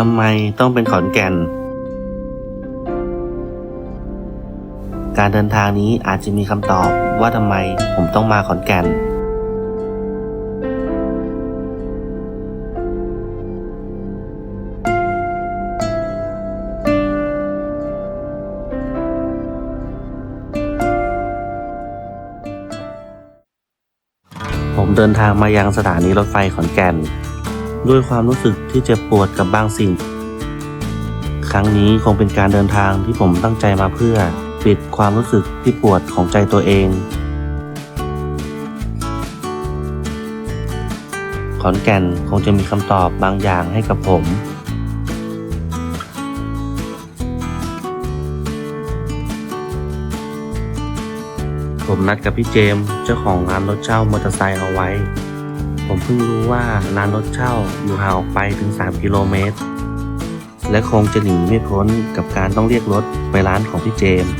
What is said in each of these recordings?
ทำไมต้องเป็นขอนแก่น การเดินทางนี้อาจจะมีคำตอบว่าทำไมผมต้องมาขอนแก่น ผมเดินทางมายังสถานีรถไฟขอนแก่น ด้วยความรู้สึกที่เจ็บปวดกับบางสิ่ง ครั้งนี้คงเป็นการเดินทางที่ผมตั้งใจมาเพื่อปิดความรู้สึกที่ปวดของใจตัวเอง ขอนแก่นคงจะมีคำตอบบางอย่างให้กับผมผมนัดกับพี่เจม เจ้าของร้านรถเช่ามอเตอร์ไซค์เอาไว้ ผมเพิ่งรู้ว่าร้านรถเช่าอยู่ห่างออกไปถึง 3 กิโลเมตร และคงจะหนีไม่พ้นกับการต้องเรียกรถไปร้านของพี่เจมส์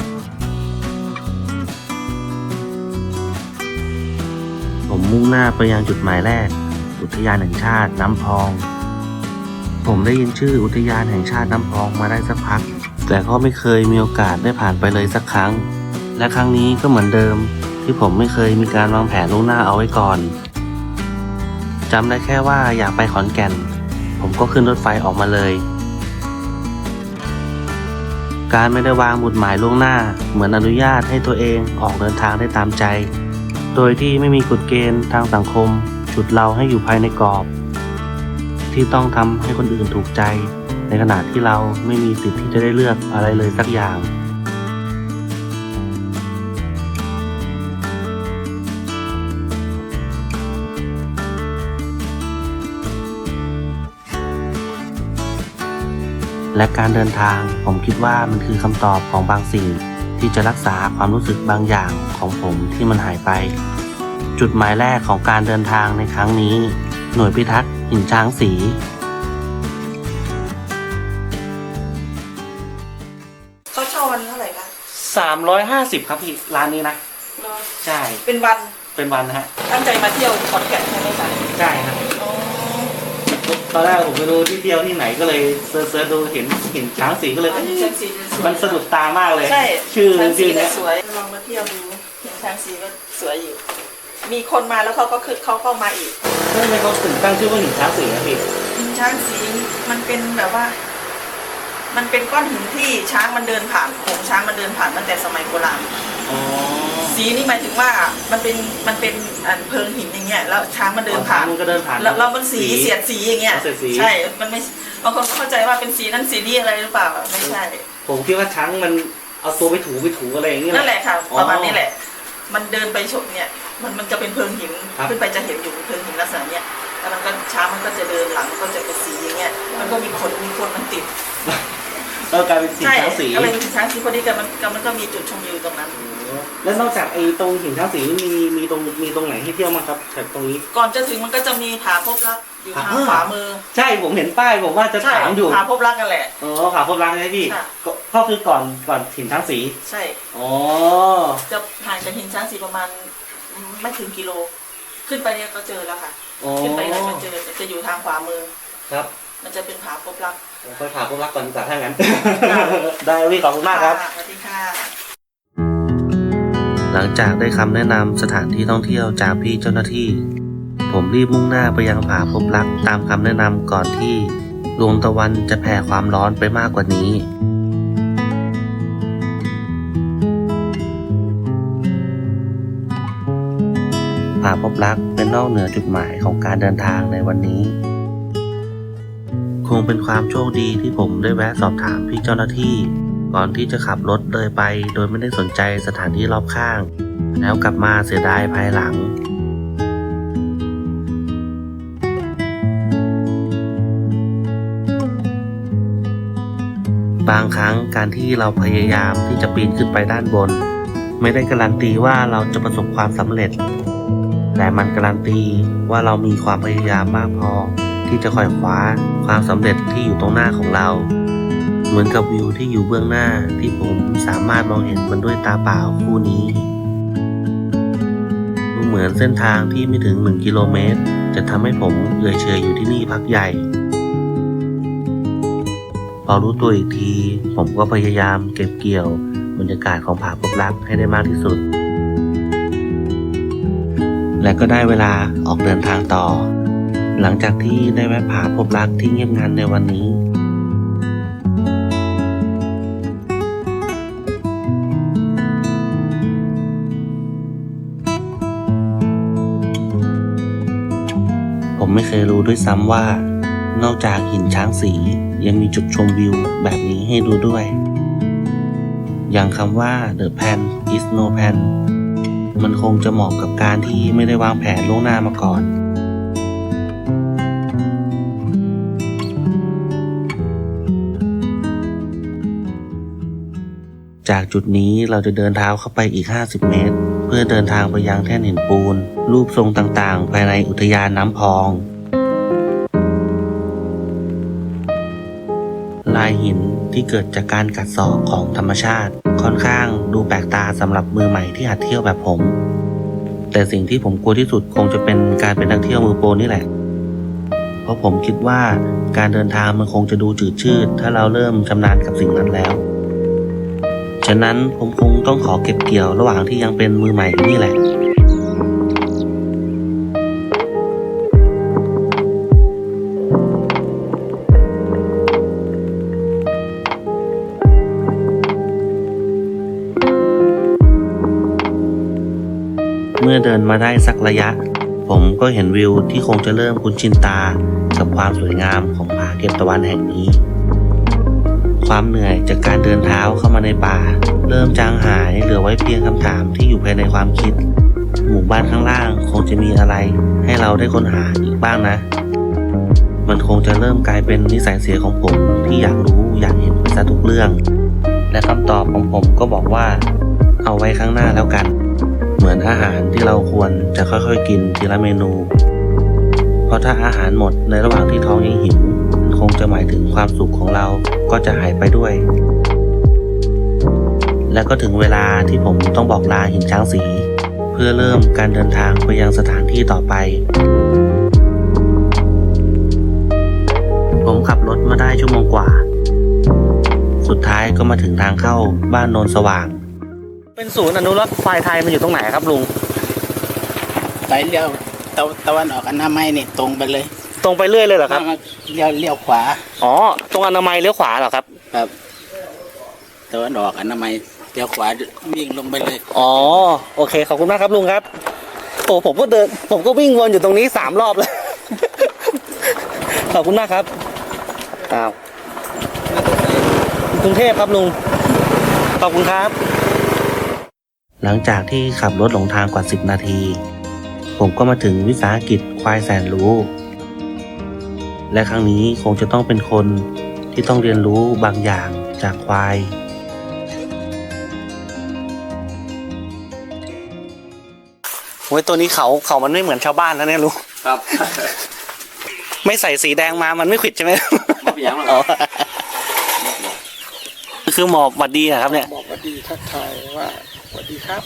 ผมมุ่งหน้าไปยังจุดหมายแรก อุทยานแห่งชาติน้ำพอง ผมได้ยินชื่ออุทยานแห่งชาติน้ำพองมาได้สักพัก แต่ก็ไม่เคยมีโอกาสได้ผ่านไปเลยสักครั้ง และครั้งนี้ก็เหมือนเดิมที่ผมไม่เคยมีการวางแผนล่วงหน้าเอาไว้ก่อน จำได้แค่ว่าอยากไปขอนแก่น ผมก็ขึ้นรถไฟออกมาเลย การไม่ได้วางหมุดหมายล่วงหน้า เหมือนอนุญาตให้ตัวเองออกเดินทางได้ตามใจ โดยที่ไม่มีกฎเกณฑ์ทางสังคม ฉุดเราให้อยู่ภายในกรอบ ที่ต้องทำให้คนอื่นถูกใจ ในขณะที่เราไม่มีสิทธิ์ที่จะได้เลือกอะไรเลยสักอย่าง และการเดินทาง ผมคิดว่ามันคือคำตอบของบางสิ่ง ที่จะรักษาความรู้สึกบางอย่างของผมที่มันหายไป จุดหมายแรกของการเดินทางในครั้งนี้ หน่วยพิทักษ์หินช้างสีเขาเช่าวันเท่าไหร่คะ350 ครับพี่ร้านนี้นะเนอะใช่ เป็นวันเป็นวันนะฮะ ตั้งใจมาเที่ยวขอนแก่นใช่ไหมคะ ใช่ครับอ๋อ ตอนแรกผมไม่รู้ที่เที่ยวที่ไหนก็เลยเซิร์ชๆดูเห็นหินช้างสีก็เลยอันนี้เอ๊ะช้างสีจะสวยมันสะดุดตามากเลย ใช่ชื่อช้างสีชื่อจะเนี้ยสวยลองมาเที่ยวดูเห็นช้างสีก็สวยอยู่ มีคนมาแล้วเขาก็คือเขาเข้ามาอีก ทำไมเขาถึงตั้งชื่อว่าหินช้างสีนะพี่หินช้างสีมันเป็นแบบว่า มันเป็นก้อนหินที่ช้างมันเดินผ่านโขงช้างมันเดินผ่านตั้งแต่สมัยโบราณอ๋อ สีนี่หมายถึงว่ามันเป็นมันเป็นอันเพิงหินอย่างเงี้ยแล้วช้างมันเดินผ่านมันก็เดินผ่านแล้วเรามันสีเสียดสีอย่างเงี้ยอ๋อเสียดสีใช่มันไม่บางคนเข้าใจว่าเป็นสีนั้นสีนี้อะไรหรือเปล่าไม่ใช่ ผมคิดว่าช้างมันเอาตัวไปถูไปถูอะไรอย่างนี้นั่นแหละค่ะอ๋อประมาณนี้แหละ มันเดินไปชนเนี่ยมันมันจะเป็นเพิงหินครับขึ้นไปจะเห็นอยู่เพิงหินลักษณะเนี้ยแล้วมันก็ช้างมันก็จะเดินหลังก็จะเป็นสีอย่างเงี้ยมันก็มีขนมีคนมันติด แล้วกลายเป็นหินใช่ช้างสี ก็เลยช้างสีพอดีกันมันก็มันก็มีจุดชมวิวตรงนั้น แล้วนอกจากไอ้ตรงหินช้างสีนี่มีมีตรงมีตรงไหนให้เที่ยวมั้างครับแถบตรงนี้ ก่อนจะถึงมันก็จะมีผาพบรักอยู่ทางอ่าขวามือใช่ผมเห็นป้ายผมว่าจะใช่ถามอยู่ผาพบรักกันแหละ อ๋อขาพบรักใช่ไหมพี่ค่ะ ก็ก็คือก่อนก่อนหินช้างสีใช่ อ๋อจะห่างจากหินช้างสีประมาณไม่ถึงกิโล ขึ้นไปเนี่ยก็เจอแล้วค่ะ อ๋อขึ้นไปเลยมันเจอจะอยู่ทางขวามือ ครับ มันจะเป็นผาพบรัก ผมไปขาพบรักก่อนดีกว่าถ้างั้น ได้พี่ขอบคุณมากครับ สวัสดีค่ะ หลังจากได้คำแนะนำสถานที่ท่องเที่ยวจากพี่เจ้าหน้าที่ ผมรีบมุ่งหน้าไปยังผาพบรักตามคำแนะนำก่อนที่ดวงตะวันจะแผ่ความร้อนไปมากกว่านี้ ผาพบรักเป็นนอกเหนือจุดหมายของการเดินทางในวันนี้ คงเป็นความโชคดีที่ผมได้แวะสอบถามพี่เจ้าหน้าที่ ก่อนที่จะขับรถเลยไป โดยไม่ได้สนใจสถานที่รอบข้าง แล้วกลับมาเสียดายภายหลังบางครั้งการที่เราพยายามที่จะปีนขึ้นไปด้านบน ไม่ได้การันตีว่าเราจะประสบความสำเร็จ แต่มันการันตีว่าเรามีความพยายามมากพอที่จะคอยคว้า ความสำเร็จที่อยู่ตรงหน้าของเรา เหมือนกับวิวที่อยู่เบื้องหน้าที่ผมสามารถมองเห็นมันด้วยตาเปล่าคู่นี้ดูเหมือนเส้นทางที่ไม่ถึง 1 กิโลเมตร จะทำให้ผมเอื่อยเฉยอยู่ที่นี่พักใหญ่ พอรู้ตัวอีกที ผมก็พยายามเก็บเกี่ยวบรรยากาศของผาพบรักให้ได้มากที่สุด และก็ได้เวลาออกเดินทางต่อ หลังจากที่ได้แวะผาพบรักที่เงียบงันในวันนี้ผมไม่เคยรู้ด้วยซ้ำว่า นอกจากหินช้างสี ยังมีจุดชมวิวแบบนี้ให้ดูด้วย อย่างคำว่า the pan is no pan มันคงจะเหมาะกับการที่ไม่ได้วางแผนล่วงหน้ามาก่อน จากจุดนี้เราจะเดินเท้าเข้าไปอีก 50 เมตร เพื่อเดินทางไปยังแท่นหินปูน รูปทรงต่างๆ ภายในอุทยานน้ำพอง ลายหินที่เกิดจากการกัดเซาะของธรรมชาติ ค่อนข้างดูแปลกตาสำหรับมือใหม่ที่หัดเที่ยวแบบผม แต่สิ่งที่ผมกลัวที่สุดคงจะเป็นการเป็นนักเที่ยวมือโปรนี่แหละ เพราะผมคิดว่าการเดินทางมันคงจะดูจืดชืดถ้าเราเริ่มชำนาญกับสิ่งนั้นแล้ว ฉะนั้นผมคงต้องขอเก็บเกี่ยวระหว่างที่ยังเป็นมือใหม่อยู่นี่แหละเมื่อเดินมาได้สักระยะ ผมก็เห็นวิวที่คงจะเริ่มคุ้นชินตา กับความสวยงามของผาเก็บตะวันแห่งนี้ ความเหนื่อยจากการเดินเท้าเข้ามาในป่า เริ่มจางหายเหลือไว้เพียงคำถามที่อยู่ภายในความคิด หมู่บ้านข้างล่างคงจะมีอะไร ให้เราได้ค้นหาอีกบ้างนะ มันคงจะเริ่มกลายเป็นนิสัยเสียของผมที่อยากรู้อยากเห็นซะทุกเรื่อง และคำตอบของผมก็บอกว่า เอาไว้ข้างหน้าแล้วกัน เหมือนอาหารที่เราควรจะค่อยๆกินทีละเมนู เพราะถ้าอาหารหมดในระหว่างที่ท้องยังหิว คงจะหมายถึงความสุขของเราก็จะหายไปด้วย และก็ถึงเวลาที่ผมต้องบอกลาหินช้างสี เพื่อเริ่มการเดินทางไปยังสถานที่ต่อไป ผมขับรถมาได้ชั่วโมงกว่า สุดท้ายก็มาถึงทางเข้าบ้านโนนสว่าง เป็นศูนย์อนุรักษ์ควายไทยมันอยู่ตรงไหนครับลุงไปเลี้ยวตะวันออกอันนาไมัยนี่ตรงไปเลย ตรงไปเรื่อยเลยเหรอครับ เลี้ยวเลี้ยวขวา อ๋อ ตรงอนามัยเลี้ยวขวาเหรอครับ ครับตะวันออกอนามัยเลี้ยวขวาวิ่งลงไปเลย อ๋อ โอเค ขอบคุณมากครับลุงครับ โอ้ผมก็เดิน ผมก็วิ่งวนอยู่ตรงนี้สามรอบเลยขอบคุณมากครับอ้าวกรุงเทพครับลุง ขอบคุณครับ หลังจากที่ขับรถหลงทางกว่า 10 นาที ผมก็มาถึงวิสาหกิจควายแสนรู้ และครั้งนี้คงจะต้องเป็นคนที่ต้องเรียนรู้บางอย่างจากควาย โอ้ยตัวนี้เขาเขามันไม่เหมือนชาวบ้านแล้วเนี่ยลุง ครับ ไม่ใส่สีแดงมา มันไม่ขวิดใช่ไหมไม่เป็นไรหรอก อ๋อคือหมอบหวัดดีอะครับเนี่ย บอกว่าดีทักทายว่าสวัสดีครับ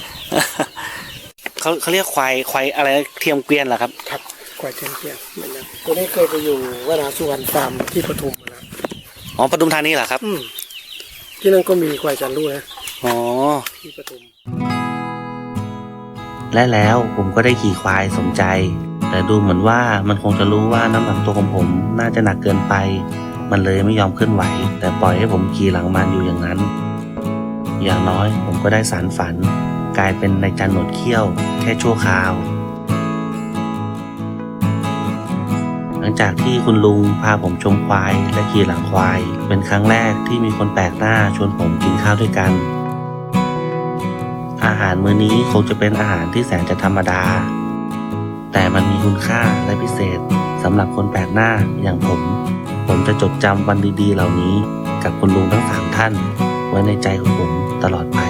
เขาเขาเรียกควายควายอะไรเทียมเกวียนเหรอครับ ครับควายเทียมเทียมเหมือนกัน ตัวนี้เคยไปอยู่วนาสุวรรณฟาร์มที่ปทุมมาแล้วอ๋อปทุมธานีเหรอครับ อืมที่นั่นก็มีควายจันทร์ด้วยนะอ๋อที่ปทุม และแล้วผมก็ได้ขี่ควายสมใจ แต่ดูเหมือนว่ามันคงจะรู้ว่าน้ำหนักตัวของผมน่าจะหนักเกินไป มันเลยไม่ยอมเคลื่อนไหว แต่ปล่อยให้ผมขี่หลังมันอยู่อย่างนั้น อย่างน้อยผมก็ได้สารฝัน กลายเป็นในายจันหนวดเขี้ยว แค่ชั่วคราว หลังจากที่คุณลุงพาผมชมควายและขี่หลังควาย เป็นครั้งแรกที่มีคนแปลกหน้าชวนผมกินข้าวด้วยกัน อาหารมื้อนี้คงจะเป็นอาหารที่แสนจะธรรมดา แต่มันมีคุณค่าและพิเศษสำหรับคนแปลกหน้าอย่างผม ผมจะจดจำวันดีๆ เหล่านี้ กับคุณลุงทั้งสามท่าน ไว้ในใจของผมตลอดไป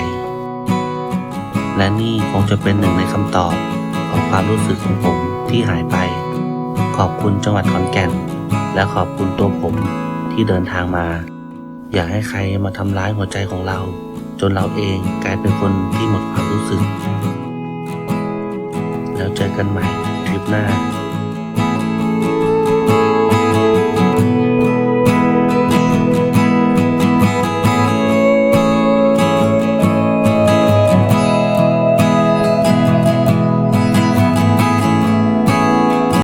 และนี่คงจะเป็นหนึ่งในคำตอบของความรู้สึกของผมที่หายไป ขอบคุณจังหวัดขอนแก่น และขอบคุณตัวผมที่เดินทางมา อย่าให้ใครมาทำร้ายหัวใจของเรา จนเราเองกลายเป็นคนที่หมดความรู้สึก แล้วเจอกันใหม่ทริปหน้า